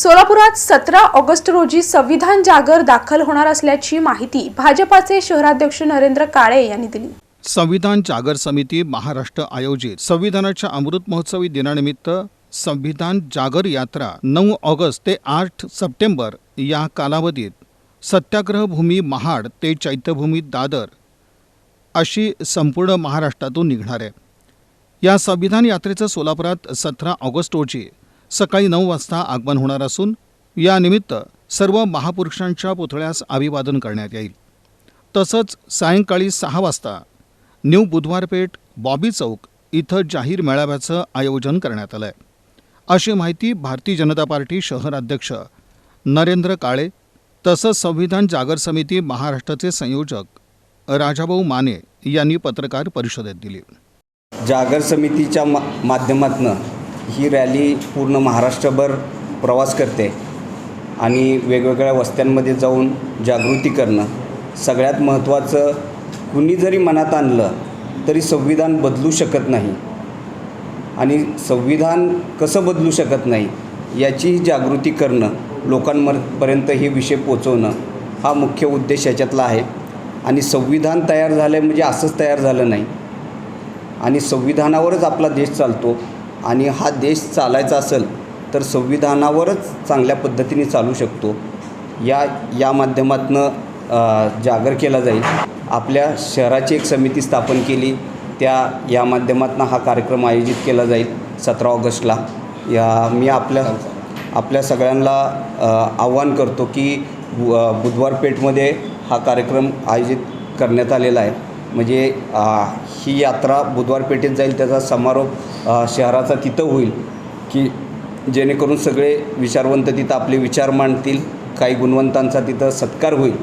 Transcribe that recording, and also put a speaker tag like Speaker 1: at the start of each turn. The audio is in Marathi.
Speaker 1: सोलापुरात सतरा ऑगस्ट रोजी संविधान जागर दाखल होणार असल्याची माहिती भाजपाचे शहराध्यक्ष नरेंद्र काळे यांनी दिली.
Speaker 2: संविधान जागर समिती महाराष्ट्र आयोजित संविधानाच्या अमृत महोत्सवी दिनानिमित्त संविधान जागर यात्रा नऊ ऑगस्ट ते आठ सप्टेंबर या कालावधीत सत्याग्रहभूमी महाड ते चैत्यभूमी दादर अशी संपूर्ण महाराष्ट्रातून निघणार आहे. या संविधान यात्रेचं सोलापुरात सतरा ऑगस्ट रोजी सकाळी नऊ वाजता आगमन होणार असून यानिमित्त सर्व महापुरुषांच्या पुतळ्यास अभिवादन करण्यात येईल. तसंच सायंकाळी सहा वाजता न्यू बुधवारपेठ बॉबी चौक इथं जाहीर मेळाव्याचं आयोजन करण्यात आलं आहे अशी माहिती भारतीय जनता पार्टी शहर अध्यक्ष नरेंद्र काळे तसंच संविधान जागर समिती महाराष्ट्राचे संयोजक राजाभाऊ माने यांनी पत्रकार परिषदेत दिली.
Speaker 3: जागर समितीच्या मा माध्यमातून ही रॅली पूर्ण महाराष्ट्रभर प्रवास करते आणि वेगवेगळ्या वस्त्यांमध्ये जाऊन जागृती करणं सगळ्यात महत्त्वाचं कुणी जरी मनात आणलं तरी संविधान बदलू शकत नाही. आणि संविधान कसं बदलू शकत नाही याची जागृती करणं लोकांपर्यंत हे विषय पोचवणं हा मुख्य उद्देश याच्यातला आहे. आणि संविधान तयार झालं आहे म्हणजे असंच तयार झालं नाही. आणि संविधानावरच आपला देश चालतो. आणि हा देश चालायचा असेल तर संविधानावरच चांगल्या पद्धतीने चालू शकतो. या या माध्यमातनं जागर केला जाईल. आपल्या शहराची एक समिती स्थापन केली. त्या या माध्यमातून हा कार्यक्रम आयोजित केला जाईल सतरा ऑगस्टला. या मी आपल्या आपल्या सगळ्यांना आव्हान करतो की बु बुधवार पेठमध्ये हा कार्यक्रम आयोजित करण्यात आलेला आहे. म्हणजे ही यात्रा बुधवार पेठेत जाईल त्याचा समारोप शहराचा तिथं होईल की जेणेकरून सगळे विचारवंत तिथं आपले विचार मांडतील काही गुणवंतांचा तिथं सत्कार होईल.